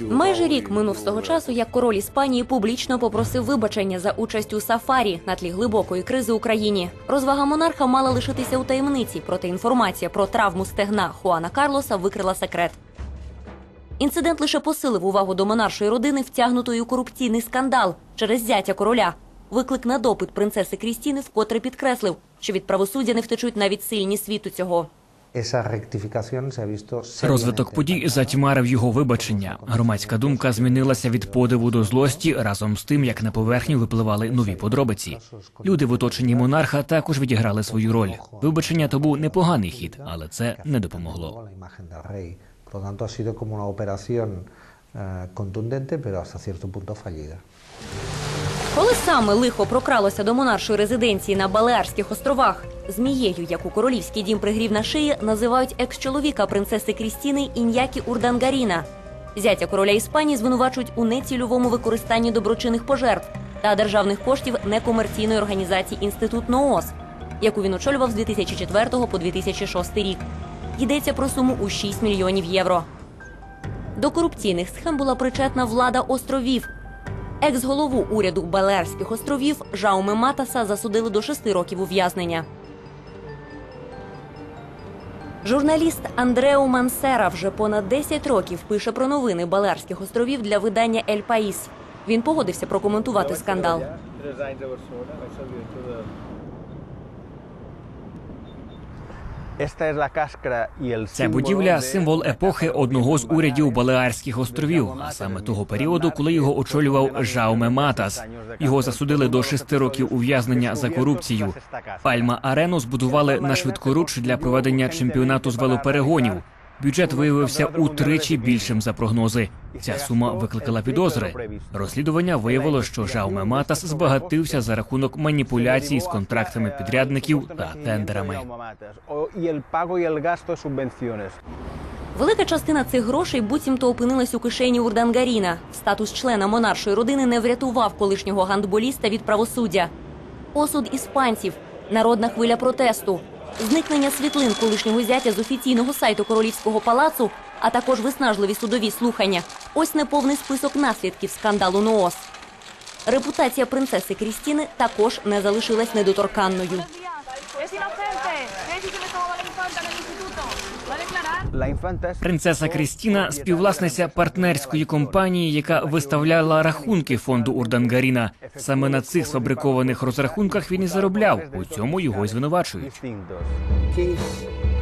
Майже рік минув з того часу, як король Іспанії публічно попросив вибачення за участь у сафарі на тлі глибокої кризи Україні. Розвага монарха мала лишитися у таємниці, проте інформація про травму стегна Хуана Карлоса викрила секрет. Інцидент лише посилив увагу до монаршої родини, втягнутої у корупційний скандал через зятя короля. Виклик на допит принцеси Крістіни вкотре підкреслив, що від правосуддя не втечуть навіть сильні світу цього. Розвиток подій затьмарив його вибачення. Громадська думка змінилася від подиву до злості разом з тим, як на поверхню випливали нові подробиці. Люди в оточенні монарха також відіграли свою роль. Вибачення то був непоганий хід, але це не допомогло. operación eh, pero hasta cierto punto fallida. Коли саме лихо прокралося до монаршої резиденції на Балеарських островах, змією, яку королівський дім пригрів на шиї, називають екс-чоловіка принцеси Крістіни Ін'які Урдангаріна. Зятя короля Іспанії звинувачують у нецільовому використанні доброчинних пожертв та державних коштів некомерційної організації Інститут НООС, яку він очолював з 2004 по 2006 рік. Йдеться про суму у 6 мільйонів євро. До корупційних схем була причетна влада островів. Екс-голову уряду Балерських островів Жауме Матаса засудили до шести років ув'язнення. Журналіст Андрео Мансера вже понад 10 років пише про новини Балерських островів для видання Ель Паїс. Він погодився прокоментувати скандал. Ця будівля символ епохи одного з урядів Балеарських островів, а саме того періоду, коли його очолював Жауме Матас. Його засудили до шести років ув'язнення за корупцію. Пальма Арену збудували на швидкоруч для проведення чемпіонату з велоперегонів. Бюджет виявився утричі більшим за прогнози. Ця сума викликала підозри. Розслідування виявило, що Жауме Матас збагатився за рахунок маніпуляцій з контрактами підрядників та тендерами. Велика частина цих грошей буцімто опинилась у кишені Урдангаріна. Статус члена монаршої родини не врятував колишнього гандболіста від правосуддя. Осуд іспанців, народна хвиля протесту, зникнення світлин колишнього зятя з офіційного сайту королівського палацу, а також виснажливі судові слухання. Ось неповний список наслідків скандалу НООС. Репутація принцеси Крістіни також не залишилась недоторканною. Принцеса Крістіна співвласниця партнерської компанії, яка виставляла рахунки фонду Урдангаріна. Саме на цих сфабрикованих розрахунках він і заробляв. У цьому його й звинувачують.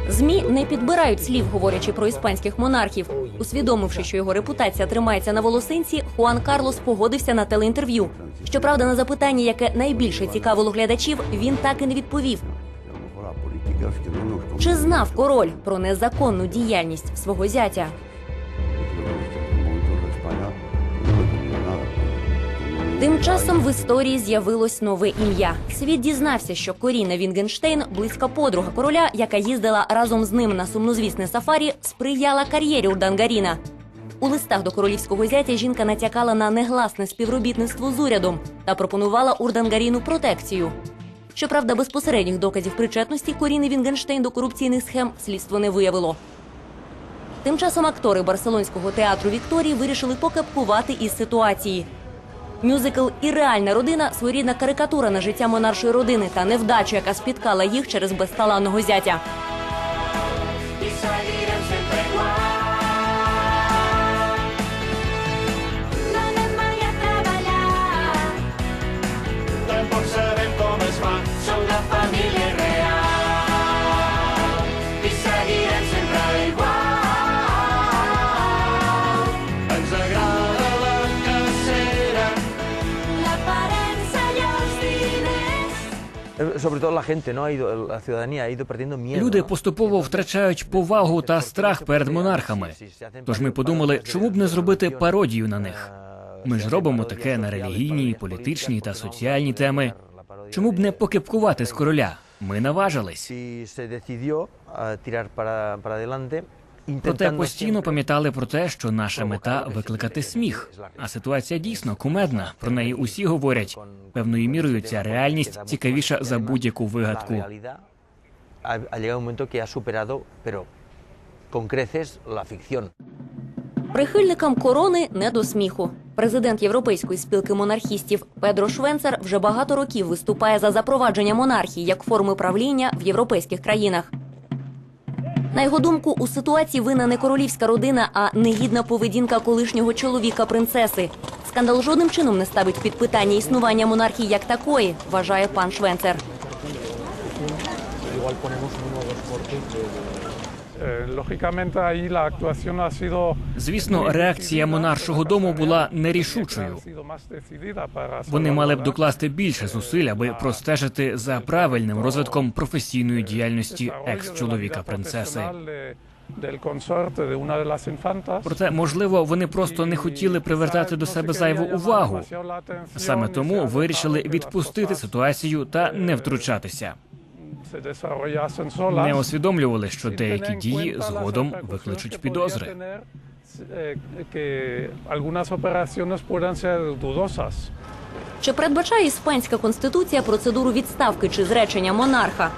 ЗМІ не підбирають слів, говорячи про іспанських монархів. Усвідомивши, що його репутація тримається на волосинці, Хуан Карлос погодився на телеінтерв'ю. Щоправда, на запитання, яке найбільше цікавило глядачів, він так і не відповів. Чи знав король про незаконну діяльність свого зятя? Тим часом в історії з'явилось нове ім'я. Світ дізнався, що Коріна Вінгенштейн, близька подруга короля, яка їздила разом з ним на сумнозвісне сафарі, сприяла кар'єрі Урдангаріна. У листах до королівського зятя жінка натякала на негласне співробітництво з урядом та пропонувала Урдангаріну протекцію. Щоправда, безпосередніх доказів причетності Коріни Вінгенштейн до корупційних схем слідство не виявило. Тим часом актори барселонського театру Вікторії вирішили покепкувати із ситуації. Мюзикл і реальна родина своєрідна карикатура на життя монаршої родини та невдачу, яка спіткала їх через безталанного зятя. Люди поступово втрачають повагу та страх перед монархами. Тож ми подумали, чому б не зробити пародію на них. Ми ж робимо таке на релігійні, політичні та соціальні теми. Чому б не покепкувати з короля? Ми наважились. Проте постійно пам'ятали про те, що наша мета викликати сміх. А ситуація дійсно кумедна. Про неї усі говорять. Певною мірою ця реальність цікавіша за будь-яку вигадку. Прихильникам корони не до сміху. Президент Європейської спілки монархістів Педро Швенцер вже багато років виступає за запровадження монархії як форми правління в європейських країнах. На його думку, у ситуації винна не королівська родина, а негідна поведінка колишнього чоловіка принцеси. Скандал жодним чином не ставить під питання існування монархії як такої, вважає пан Швенцер. Eh, Звісно, реакція монаршого дому була нерішучою. Вони мали б докласти більше зусиль, аби простежити за правильним розвитком професійної діяльності de la екс-чоловіка принцеси. Проте, можливо, вони просто не хотіли привертати до себе зайву увагу. Саме тому вирішили відпустити ситуацію та не втручатися. Не усвідомлювали, що деякі дії згодом викличуть підозри. Que algunas operaciones puedan ser dudosas. Чи передбачає іспанська конституція процедуру відставки чи зречення монарха?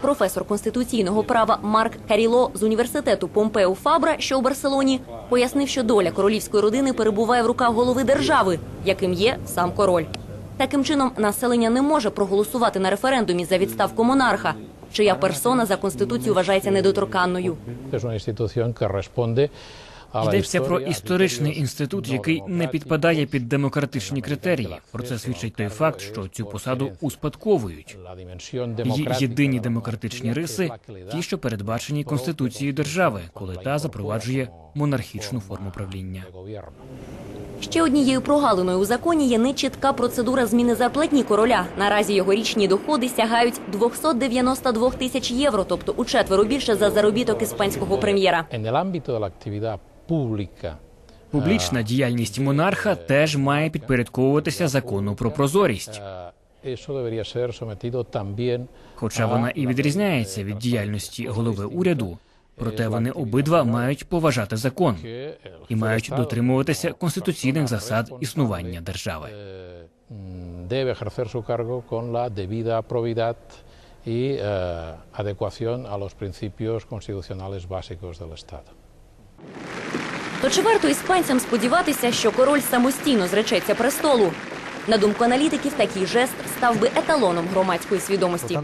Професор конституційного права Марк Каріло з університету Помпеу Фабра, що у Барселоні, пояснив, що доля королівської родини перебуває в руках голови держави, яким є сам король. Таким чином, населення не може проголосувати на референдумі за відставку монарха, чия персона за конституцією вважається недоторканною. Йдеться про історичний інститут, який не підпадає під демократичні критерії. Про це свідчить той факт, що цю посаду успадковують. Її єдині демократичні риси, ті, що передбачені конституцією держави, коли та запроваджує монархічну форму правління. Ще однією прогалиною у законі є нечітка процедура зміни зарплатні короля. Наразі його річні доходи сягають 292 тисяч євро, тобто у четверо більше за заробіток іспанського прем'єра. Публічна діяльність монарха теж має підпорядковуватися закону про прозорість, eh, también хоча вона і відрізняється від діяльності голови уряду. Проте вони обидва мають поважати закон і мають дотримуватися конституційних засад існування держави. debe ejercer su cargo con la debida probidad y adecuación a los principios constitucionales básicos del Estado. То чи варто іспанцям сподіватися, що король самостійно зречеться престолу? На думку аналітиків, такий жест став би еталоном громадської свідомості.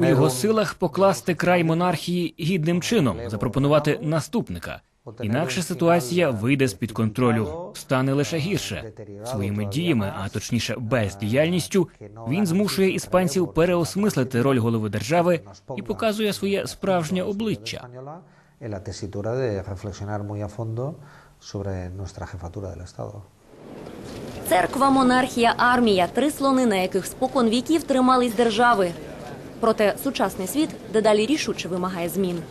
У його силах покласти край монархії гідним чином, запропонувати наступника. Інакше ситуація вийде з під контролю, стане лише гірше. Своїми діями, а точніше бездіяльністю, він змушує іспанців переосмислити роль голови держави і показує своє справжнє обличчя. Церква, монархія, армія три слони, на яких спокон віків тримались держави. Проте сучасний світ дедалі рішуче вимагає змін.